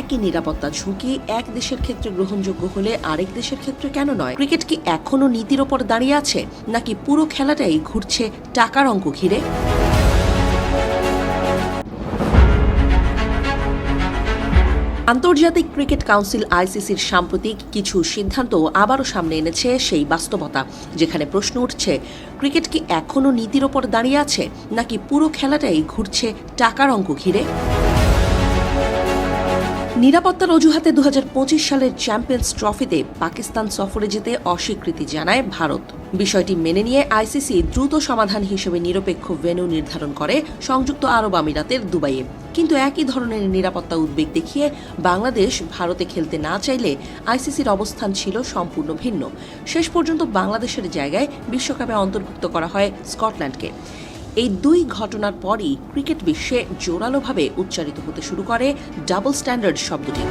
একই নিরাপত্তা ঝুঁকি, এক দেশের ক্ষেত্রে গ্রহণযোগ্য হলে আরেক দেশের ক্ষেত্রে কেন নয়? ক্রিকেট কি এখনও নীতির ওপর দাঁড়িয়ে আছে? নাকি পুরো খেলাটাই ঘুরছে টাকার অঙ্ক ঘিরে? আন্তর্জাতিক ক্রিকেট কাউন্সিল আইসিসির সাম্প্রতিক কিছু সিদ্ধান্ত আবারও সামনে এনেছে সেই বাস্তবতা, যেখানে প্রশ্ন উঠছে, ক্রিকেট কি এখনও নীতির ওপর দাঁড়িয়ে আছে? নাকি পুরো খেলাটাই ঘুরছে টাকার অঙ্ক ঘিরে? নিরাপত্তার অজুহাতে দুহাজার পঁচিশ সালের চ্যাম্পিয়ন্স ট্রফিতে পাকিস্তান সফরে যেতে অস্বীকৃতি জানায় ভারত। বিষয়টি মেনে নিয়ে আইসিসি দ্রুত সমাধান হিসেবে নিরপেক্ষ ভেন্যু নির্ধারণ করে সংযুক্ত আরব আমিরাতের দুবাইয়ে। কিন্তু একই ধরনের নিরাপত্তা উদ্বেগ দেখিয়ে বাংলাদেশ ভারতে খেলতে না চাইলে আইসিসির অবস্থান ছিল সম্পূর্ণ ভিন্ন। শেষ পর্যন্ত বাংলাদেশের জায়গায় বিশ্বকাপে অন্তর্ভুক্ত করা হয় স্কটল্যান্ডকে। এই দুই ঘটনার পরই ক্রিকেট বিশ্বে জোরালোভাবে উচ্চারিত হতে শুরু করে ডাবল স্ট্যান্ডার্ড শব্দটি।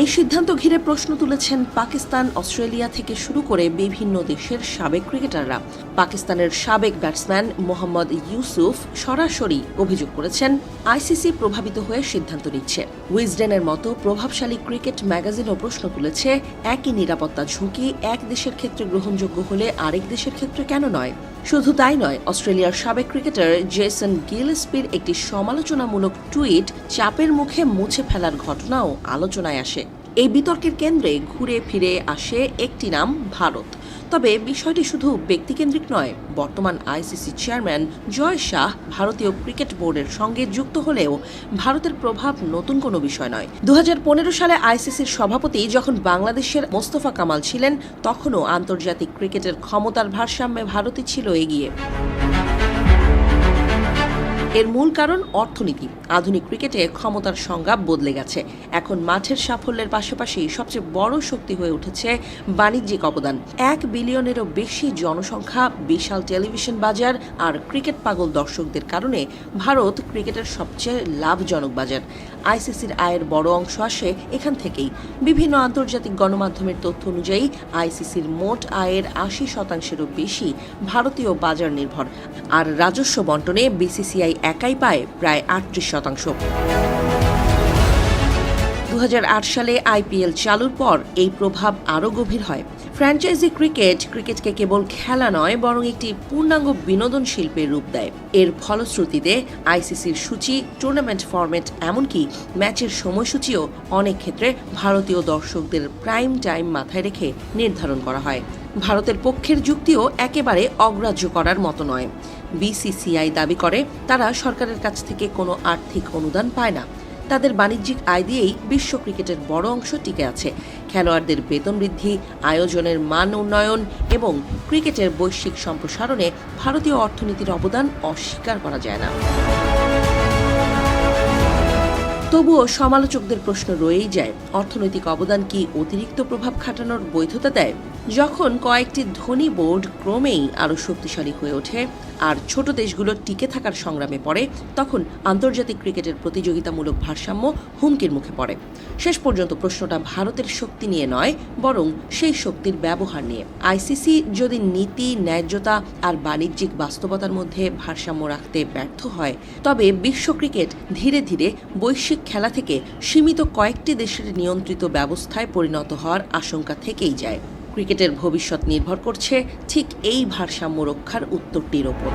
এই সিদ্ধান্ত ঘিরে প্রশ্ন তুলেছেন পাকিস্তান, অস্ট্রেলিয়া থেকে শুরু করে বিভিন্ন দেশের সাবেক ক্রিকেটাররা। পাকিস্তানের সাবেক ব্যাটসম্যান মোহাম্মদ ইউসুফ সরাসরি অভিযোগ করেছেন, আইসিসি প্রভাবিত হয়ে সিদ্ধান্ত নিচ্ছে। উইজডেনের মতো প্রভাবশালী ক্রিকেট ম্যাগাজিনও প্রশ্ন তুলেছে, একই নিরাপত্তা ঝুঁকি এক দেশের ক্ষেত্রে গ্রহণযোগ্য হলে আরেক দেশের ক্ষেত্রে কেন নয়? শুধু তাই নয়, অস্ট্রেলিয়ার সাবেক ক্রিকেটার জেসন গিলস্পির একটি সমালোচনামূলক টুইট চাপের মুখে মুছে ফেলার ঘটনাও আলোচনায় আসে। এই বিতর্কের কেন্দ্রে ঘুরে ফিরে আসে একটি নাম, ভারত। তবে বিষয়টি শুধু ব্যক্তিকেন্দ্রিক নয়, বর্তমান আইসিসি চেয়ারম্যান জয় শাহ ভারতীয় ক্রিকেট বোর্ডের সঙ্গে যুক্ত হলেও ভারতের প্রভাব নতুন কোনো বিষয় নয়। দু সালে আইসিসির সভাপতি যখন বাংলাদেশের মোস্তফা কামাল ছিলেন, তখনও আন্তর্জাতিক ক্রিকেটের ক্ষমতার ভারসাম্যে ভারতই ছিল এগিয়ে। এর মূল কারণ অর্থনীতি। আধুনিক ক্রিকেটে ক্ষমতার সংজ্ঞা বদলে গেছে। এখন মাঠের সাফল্যের পাশাপাশি সবচেয়ে বড় শক্তি হয়ে উঠেছে বাণিজ্যিক অবদান। এক বিলিয়নেরও বেশি জনসংখ্যা, বিশাল টেলিভিশন বাজার আর ক্রিকেট পাগল দর্শকদের কারণে ভারত ক্রিকেটের সবচেয়ে লাভজনক বাজার। আইসিসির আয়ের বড় অংশ আসে এখান থেকেই। বিভিন্ন আন্তর্জাতিক গণমাধ্যমের তথ্য অনুযায়ী, আইসিসির মোট আয়ের আশি শতাংশেরও বেশি ভারতীয় বাজার নির্ভর, আর রাজস্ব বন্টনে বিসিসিআই একাই পায় প্রায় আটত্রিশ শতাংশ। দু হাজার আট সালে আইপিএল চালুর পর এই প্রভাব আরও গভীর হয়। ফ্র্যাঞ্চাইজি ক্রিকেট, ক্রিকেটকে কেবল খেলা নয়, বরং একটি পূর্ণাঙ্গ বিনোদন শিল্পের রূপ দেয়। এর ফলশ্রুতিতে আইসিসির সূচি টুর্নামেন্ট ফরম্যাট এমনকি ম্যাচের সময়সূচিও অনেক ক্ষেত্রে ভারতীয় দর্শকদের প্রাইম টাইম মাথায় রেখে নির্ধারণ করা হয়। ভারতের পক্ষের যুক্তিও একেবারে অগ্রাহ্য করার মতো নয়। বিসিসিআই দাবি করে, তারা সরকারের কাছ থেকে কোনো আর্থিক অনুদান পায় না। তাদের বাণিজ্যিক আয় দিয়েই বিশ্ব ক্রিকেটের বড় অংশ টিকে আছে। খেলোয়াড়দের বেতন বৃদ্ধি, আয়োজনের মান উন্নয়ন এবং ক্রিকেটের বৈশ্বিক সম্প্রসারণে ভারতীয় অর্থনীতির অবদান অস্বীকার করা যায় না। তবুও সমালোচকদের প্রশ্ন রয়েই যায়, অর্থনৈতিক অবদান কি অতিরিক্ত প্রভাব খাটানোর বৈধতা দেয়? যখন কয়েকটি ধনী বোর্ড ক্রমেই আরও শক্তিশালী হয়ে ওঠে আর ছোট দেশগুলো টিকে থাকার সংগ্রামে পড়ে, তখন আন্তর্জাতিক ক্রিকেটের প্রতিযোগিতামূলক ভারসাম্য হুমকির মুখে পড়ে। শেষ পর্যন্ত প্রশ্নটা ভারতের শক্তি নিয়ে নয়, বরং সেই শক্তির ব্যবহার নিয়ে। আইসিসি যদি নীতি, ন্যায্যতা আর বাণিজ্যিক বাস্তবতার মধ্যে ভারসাম্য রাখতে ব্যর্থ হয়, তবে বিশ্ব ক্রিকেট ধীরে ধীরে বৈশ্বিক খেলা থেকে সীমিত কয়েকটি দেশের নিয়ন্ত্রিত ব্যবস্থায় পরিণত হওয়ার আশঙ্কা থেকেই যায়। ক্রিকেটের ভবিষ্যৎ নির্ভর করছে ঠিক এই ভারসাম্য রক্ষার উত্তরটির ওপর।